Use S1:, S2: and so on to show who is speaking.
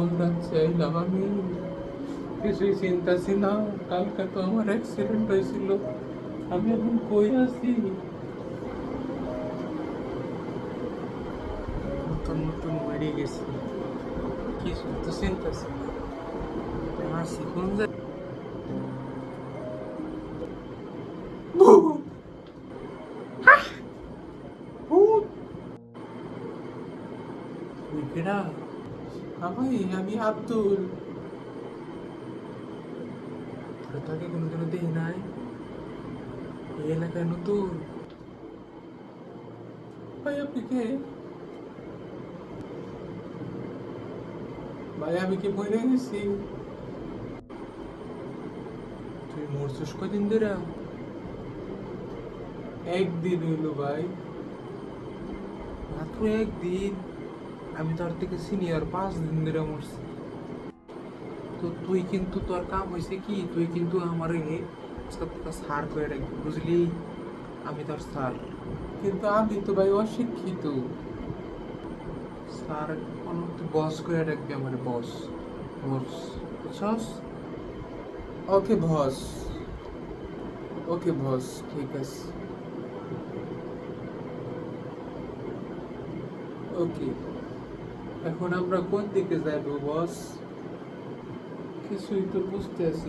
S1: কোন রাজ্যে আইলাম আমি কিছুই চিন্তাছি না কালকে তো আমার অ্যাক্সিডেন্ট হয়েছিল আমি এখন কই আছি নতুন নতুন বাড়ি গেছি কিছু তো চিন্তাছি না আছি কোন জায়গায় আমি আমি আব্দুল। তাকে কোনোদিনও দেখি নাই। এই এলাকায় নতুন। ভাই আপনি কে? ভাই আমি কি মরে গেছি? তুই মরছিস কদিন ধরে? একদিন হইল ভাই। মাত্র একদিন? আমি তোর থেকে সিনিয়র পাঁচ দিন ধরে মরছি। তো তুই কিন্তু তোর কাম হয়েছে কি? তুই কিন্তু আমার সার করে রাখবি, বুঝলি? আমি তোর স্যার কিন্তু আমি তো ভাই অশিক্ষিত। স্যার তুই বস করে রাখবি আমার বস বস বুঝছস? ওকে বস ওকে বস ঠিক আছে। ওকে। এখন আমরা কোন দিকে যাইব বস কিছুই তো বুঝতে আছি